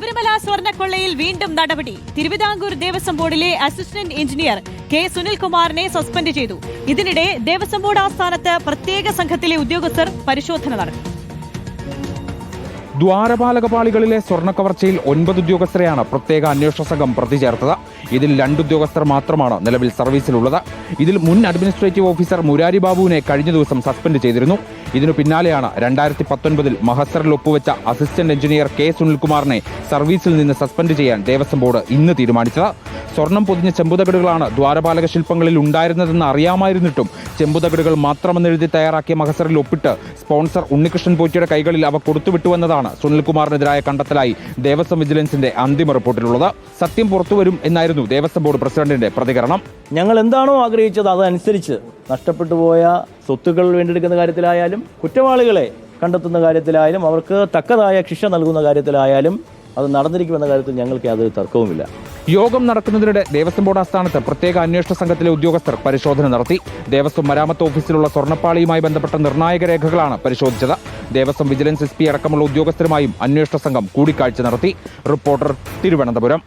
ശബരിമല സ്വർണക്കൊള്ളയിൽ വീണ്ടും നടപടി. തിരുവിതാംകൂർ ദേവസ്വം ബോർഡിലെ അസിസ്റ്റന്റ് എഞ്ചിനീയർ കെ സുനിൽകുമാറിനെ സസ്പെൻഡ് ചെയ്തു. ഇതിനിടെ ദേവസ്വം ബോർഡ് ആസ്ഥാനത്ത് പ്രത്യേക സംഘത്തിലെ ഉദ്യോഗസ്ഥർ പരിശോധന നടത്തി. ദ്വാരപാലകപാളികളിലെ സ്വർണ കവർച്ചയിൽ ഒൻപത് ഉദ്യോഗസ്ഥരെയാണ് പ്രത്യേക അന്വേഷണ സംഘം പ്രതി ചേർത്തത്. ഇതിൽ രണ്ട് ഉദ്യോഗസ്ഥർ മാത്രമാണ് നിലവിൽ സർവീസിലുള്ളത്. ഇതിൽ മുൻ അഡ്മിനിസ്ട്രേറ്റീവ് ഓഫീസർ മുരാരി ബാബുവിനെ കഴിഞ്ഞ ദിവസം സസ്പെൻഡ് ചെയ്തിരുന്നു. ഇതിനു പിന്നാലെയാണ് രണ്ടായിരത്തി പത്തൊൻപതിൽ മഹസറിൽ ഒപ്പുവെച്ച അസിസ്റ്റന്റ് എഞ്ചിനീയർ കെ സുനിൽകുമാറിനെ സർവീസിൽ നിന്ന് സസ്പെൻഡ് ചെയ്യാൻ ദേവസ്വം ബോർഡ് ഇന്ന് തീരുമാനിച്ചത്. സ്വർണം പൊതിഞ്ഞ ചെമ്പുതകടുകളാണ് ദ്വാരപാലക ശില്പങ്ങളിൽ ഉണ്ടായിരുന്നതെന്ന് അറിയാമായിരുന്നിട്ടും ചെമ്പുതകടുകൾ മാത്രമെന്നെഴുതി തയ്യാറാക്കിയ മഹസറിൽ ഒപ്പിട്ട് സ്പോൺസർ ഉണ്ണികൃഷ്ണൻ പോറ്റിയുടെ കൈകളിൽ അവ കൊടുത്തുവിട്ടുവെന്നതാണ് സുനിൽകുമാറിനെതിരായ കണ്ടെത്തലായി ദേവസ്വം വിജിലൻസിന്റെ അന്തിമ റിപ്പോർട്ടിലുള്ളത്. സത്യം പുറത്തുവരും എന്നായിരുന്നു ദേവസ്വം ബോർഡ് പ്രസിഡന്റിന്റെ പ്രതികരണം. ഞങ്ങൾ എന്താണോ ആഗ്രഹിച്ചത് അതനുസരിച്ച് നഷ്ടപ്പെട്ടു പോയ സ്വത്തുക്കൾ വീണ്ടെടുക്കുന്ന കാര്യത്തിലായാലും കുറ്റവാളികളെ കണ്ടെത്തുന്ന കാര്യത്തിലായാലും അവർക്ക് തക്കതായ ശിക്ഷ നൽകുന്ന കാര്യത്തിലായാലും അത് നടന്നിരിക്കുമെന്ന കാര്യത്തിൽ ഞങ്ങൾക്ക് യാതൊരു തർക്കവുമില്ല. യോഗം നടക്കുന്നതിനിടെ ദേവസ്വം ബോർഡ് ആസ്ഥാനത്ത് പ്രത്യേക അന്വേഷണ സംഘത്തിലെ ഉദ്യോഗസ്ഥർ പരിശോധന നടത്തി. ദേവസ്വം മരാമത്ത് ഓഫീസിലുള്ള സ്വർണപ്പാളിയുമായി ബന്ധപ്പെട്ട നിർണായക രേഖകളാണ് പരിശോധിച്ചത്. ദേവസ്വം വിജിലൻസ് എസ് അടക്കമുള്ള ഉദ്യോഗസ്ഥരുമായും അന്വേഷണ സംഘം കൂടിക്കാഴ്ച നടത്തി. റിപ്പോർട്ടർ തിരുവനന്തപുരം.